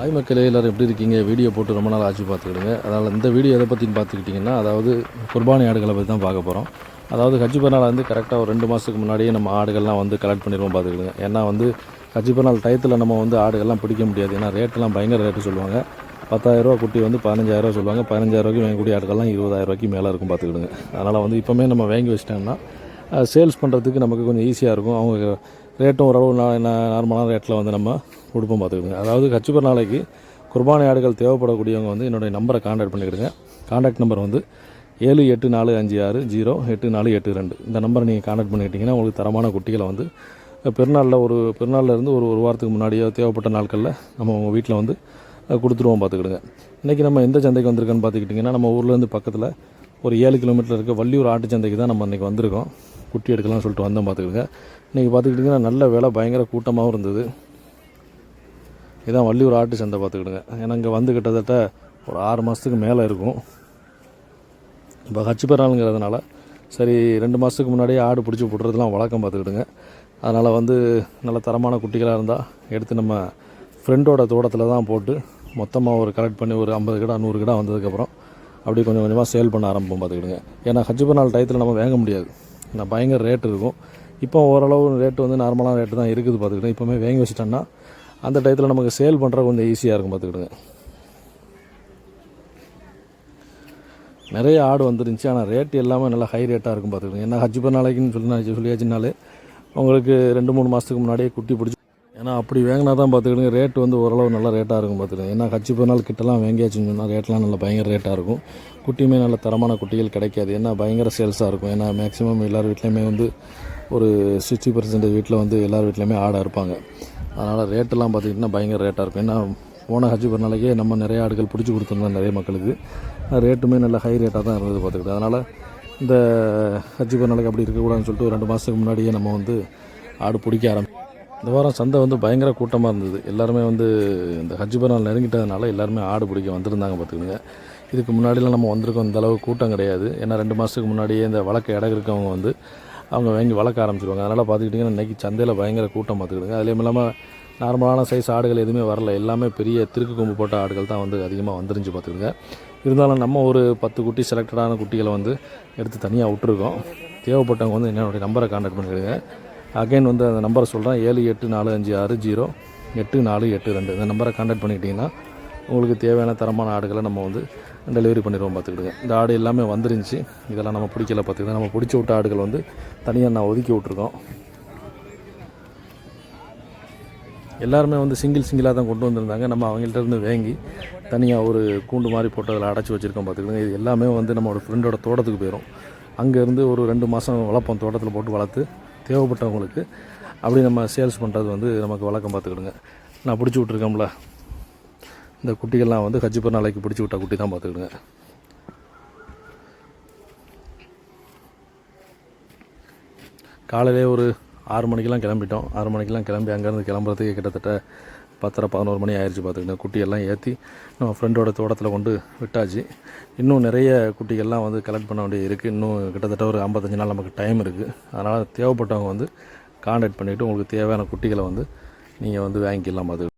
ஆய் மக்களே எல்லோரும் எப்படி இருக்கீங்க? வீடியோ போட்டு ரொம்ப நாள் ஆச்சு பார்த்துக்கிடுங்க. அதனால் இந்த வீடியோ எதை பற்றின்னு பார்த்துக்கிட்டிங்கன்னா அதாவது குர்பானி ஆடுகளை பற்றி தான் பார்க்க போகிறோம் அதாவது ஹஜ்ஜி பெருநாள் வந்து கரெக்டாக ஒரு ரெண்டு மாதத்துக்கு முன்னாடியே நம்ம ஆடுகள்லாம் வந்து கலெக்ட் பண்ணிடுவோம் பார்த்துக்கிடுங்க. ஏன்னா வந்து ஹஜ்ஜி பெருநாள் டயத்தில் நம்ம வந்து ஆடுகள்லாம் பிடிக்க முடியாது. ஏன்னா ரேட்டெல்லாம் பயங்கர ரேட்டு சொல்லுவாங்க. பத்தாயிரரூவா குட்டி வந்து பதினஞ்சாயிரரூவா சொல்லுவாங்க. பதினஞ்சாயிரரூவாய்க்கு வாங்கக்கூடிய ஆடுகள்லாம் இருபதாயிரரூவாய்க்கு மேலே இருக்கும் பார்த்துக்கிடுங்க. அதனால் வந்து இப்போமே நம்ம வாங்கி வச்சிட்டோம்னா சேல்ஸ் பண்ணுறதுக்கு நமக்கு கொஞ்சம் ஈஸியாக இருக்கும். அவங்க ரேட்டும் ஓரளவு நார்மலான ரேட்டில் வந்து நம்ம கொடுப்போம் பார்த்துக்கோங்க அதாவது கச்சிபர் நாளைக்கு குர்பானை ஆடுகள் தேவைப்படக்கூடியவங்க வந்து என்னுடைய நம்பரை காண்டாக்ட் பண்ணிக்கிடுங்க. காண்டாக்ட் நம்பர் வந்து ஏழு எட்டு நாலு அஞ்சு ஆறு ஜீரோ எட்டு நாலு எட்டு ரெண்டு. இந்த நம்பரை நீங்கள் காண்டாக்ட் பண்ணிக்கிட்டிங்கன்னா உங்களுக்கு தரமான குட்டிகளை வந்து பெருநாளில் ஒரு பெருநாள்லேருந்து ஒரு ஒரு வாரத்துக்கு முன்னாடியோ தேவைப்பட்ட நாட்களில் நம்ம உங்கள் வீட்டில் வந்து கொடுத்துருவோம் பார்த்துக்கிடுங்க. இன்றைக்கி நம்ம எந்த சந்தைக்கு வந்திருக்கோன்னு பார்த்துக்கிட்டிங்கன்னா நம்ம ஊர்லேருந்து பக்கத்தில் ஒரு ஏழு கிலோமீட்டர் இருக்க வள்ளியூர் ஆட்டு சந்தைக்கு தான் நம்ம இன்றைக்கி வந்திருக்கோம். குட்டி எடுக்கலாம்னு சொல்லிட்டு வந்தோம் பார்த்துக்கிட்டுங்க இன்றைக்கி பார்த்துக்கிட்டிங்கன்னா நல்ல வேலை பயங்கர கூட்டமாகவும் இருந்தது. இதான் வள்ளியூர் ஆட்டு சந்தை பார்த்துக்கிடுங்க. ஏன்னா இங்கே வந்து கிட்டத்தட்ட ஒரு ஆறு மாதத்துக்கு மேலே இருக்கும். இப்போ ஹச்சு பெறாளுங்கிறதுனால சரி ரெண்டு மாதத்துக்கு முன்னாடியே ஆடு பிடிச்சி போடுறதுலாம் வழக்கம் பார்த்துக்கிடுங்க. அதனால் வந்து நல்ல தரமான குட்டிகளாக இருந்தால் எடுத்து நம்ம ஃப்ரெண்டோட தோட்டத்தில் தான் போட்டு மொத்தமாக ஒரு கலெக்ட் பண்ணி ஒரு ஐம்பது கிடா நூறு கிடா வந்ததுக்கப்புறம் அப்படியே கொஞ்சம் கொஞ்சமாக சேல் பண்ண ஆரம்பிப்போம் பார்த்துக்கிடுங்க. ஏன்னா ஹஜ்ஜு நாள் டயத்தில் நம்ம வாங்க முடியாது. இந்த பயங்கர ரேட் இருக்கும். இப்போ ஓரளவு ரேட்டு வந்து நார்மலான ரேட்டு தான் இருக்குது பார்த்துக்கிட்டு இப்போமே வாங்கி வச்சிட்டோன்னா அந்த டயத்தில் நமக்கு சேல் பண்ணுற கொஞ்சம் ஈஸியாக இருக்கும் பார்த்துக்கிடுங்க. நிறைய ஆடு வந்துருந்துச்சு. ஆனால் ரேட் எல்லாமே நல்லா ஹை ரேட்டாக இருக்கும் பார்த்துக்கிட்டு ஏன்னா ஹஜ்ஜு நாளைக்குன்னு சொல்லி சொல்லியாச்சுனாலே உங்களுக்கு ரெண்டு மூணு மாதத்துக்கு முன்னாடியே குட்டி பிடிச்சி ஏன்னா அப்படி வாங்கினா தான் பார்த்துக்கிடுங்க ரேட் வந்து ஓரளவு நல்ல ரேட்டாக இருக்கும் பார்த்துக்கிடுங்க ஏன்னா கச்சி போனால் கிட்டலாம் வாங்கியாச்சுன்னு சொன்னால் ரேட்லாம் நல்லா பயங்கர ரேட்டாக இருக்கும். குட்டியுமே நல்ல தரமான குட்டிகள் கிடைக்காது. ஏன்னா பயங்கர சேல்ஸாக இருக்கும். ஏன்னா மேக்ஸிமம் எல்லார் வீட்லேயுமே வந்து ஒரு சிக்ஸ்டி பர்சன்டேஜ் வீட்டில் வந்து எல்லார் வீட்லேயுமே ஆடாக இருப்பாங்க அதனால் ரேட்டெல்லாம் பார்த்திங்கன்னா பயங்கர ரேட்டாக இருக்கும். ஏன்னா போன ஹஜ்ஜு பெருநாளைக்கே நம்ம நிறைய ஆடுகள் பிடிச்சி கொடுத்துருந்தோம் நிறைய மக்களுக்கு. ரேட்டுமே நல்ல ஹை ரேட்டாக தான் இருந்தது பார்த்துக்கிட்டு அதனால் இந்த ஹஜ்ஜு பெருநாளைக்கு அப்படி இருக்கக்கூடாதுன்னு சொல்லிட்டு ஒரு ரெண்டு மாதத்துக்கு முன்னாடியே நம்ம வந்து ஆடு பிடிக்க ஆரம்பி இந்த வாரம் சந்தை வந்து பயங்கர கூட்டமாக இருந்தது. எல்லாருமே வந்து இந்த ஹஜ் பெருநாள் நெருங்கிட்டதுனால எல்லாருமே ஆடு பிடிக்க வந்திருந்தாங்க பார்த்துக்கோங்க. இதுக்கு முன்னாடிலாம் நம்ம வந்திருக்கோம் இந்த அளவு கூட்டம் கிடையாது. ஏன்னா ரெண்டு மாதத்துக்கு முன்னாடியே இந்த வழக்கு இடம் இருக்கவங்க வந்து அவங்க வாங்கி வளர்க்க ஆரம்பிச்சிருவாங்க. அதனால் பார்த்துக்கிட்டிங்கன்னா இன்றைக்கி சந்தையில் பயங்கர கூட்டம் பார்த்துக்கிடுங்க. அதுலேயும் இல்லாமல் நார்மலான சைஸ் ஆடுகள் எதுவுமே வரல. எல்லாமே பெரிய திருக்கு கொம்பு போட்ட ஆடுகள் தான் வந்து அதிகமாக வந்துருந்துச்சு பார்த்துக்கிடுங்க இருந்தாலும் நம்ம ஒரு பத்து குட்டி செலக்டடான குட்டிகளை வந்து எடுத்து தனியாக விட்டுருக்கோம். தேவைப்பட்டவங்க வந்து என்னுடைய நம்பரை காண்டாக்ட் பண்ணிக்கிடுங்க அகைன் வந்து அந்த நம்பரை சொல்கிறேன் ஏழு எட்டு நாலு அஞ்சு ஆறு ஜீரோ எட்டு நாலு எட்டு ரெண்டு. இந்த நம்பரை கான்டாக்ட் பண்ணிக்கிட்டிங்கன்னா உங்களுக்கு தேவையான தரமான ஆடுகளை நம்ம வந்து டெலிவரி பண்ணிடுவோம் பார்த்துக்கிடுங்க. இந்த ஆடு எல்லாமே வந்துருந்துச்சு. இதெல்லாம் நம்ம பிடிக்கல பார்த்துக்கிட்டு நம்ம பிடிச்சி விட்ட ஆடுகள் வந்து தனியாக நான் ஒதுக்கி விட்ருக்கோம் எல்லாருமே வந்து சிங்கிள் சிங்கிளாக தான் கொண்டு வந்திருந்தாங்க. நம்ம அவங்கள்ட்ட இருந்து வாங்கி தனியாக ஒரு கூண்டு மாதிரி போட்டு அதில் அடைச்சி வச்சுருக்கோம் பார்த்துக்கிடுங்க. இது எல்லாமே வந்து நம்மளோட ஃப்ரெண்டோட தோட்டத்துக்கு போயிடும் அங்கேருந்து ஒரு ரெண்டு மாதம் வளர்ப்போம். தோட்டத்தில் போட்டு வளர்த்து தேவைப்பட்டவங்களுக்கு அப்படி நம்ம சேல்ஸ் பண்ணுறது வந்து நமக்கு வழக்கம் பார்த்துக்கிடுங்க. நான் பிடிச்சி விட்ருக்கோம்ல இந்த குட்டிகள்லாம் வந்து ஹஜ்ஜி நாளைக்கு பிடிச்சி விட்ட குட்டி தான் பார்த்துக்கிடுங்க. காலையிலே ஒரு ஆறு மணிக்கெலாம் கிளம்பிட்டோம். ஆறு மணிக்கெல்லாம் கிளம்பி அங்கேருந்து கிளம்புறதுக்கு கிட்டத்தட்ட பத்தரை பதினோரு மணி ஆயிடுச்சு பார்த்துக்கிட்டேன். குட்டியெல்லாம் ஏற்றி நம்ம ஃப்ரெண்டோட தோட்டத்தில் கொண்டு விட்டாச்சு. இன்னும் நிறைய குட்டிகள்லாம் வந்து கலெக்ட் பண்ண வேண்டியது இருக்குது இன்னும் கிட்டத்தட்ட ஒரு ஐம்பத்தஞ்சு நாள் நமக்கு டைம் இருக்குது அதனால் தேவைப்பட்டவங்க வந்து காண்டாக்ட் பண்ணிவிட்டு உங்களுக்கு தேவையான குட்டிகளை வந்து நீங்கள் வந்து வாங்கிக்கலாம் பார்த்துக்கிட்டு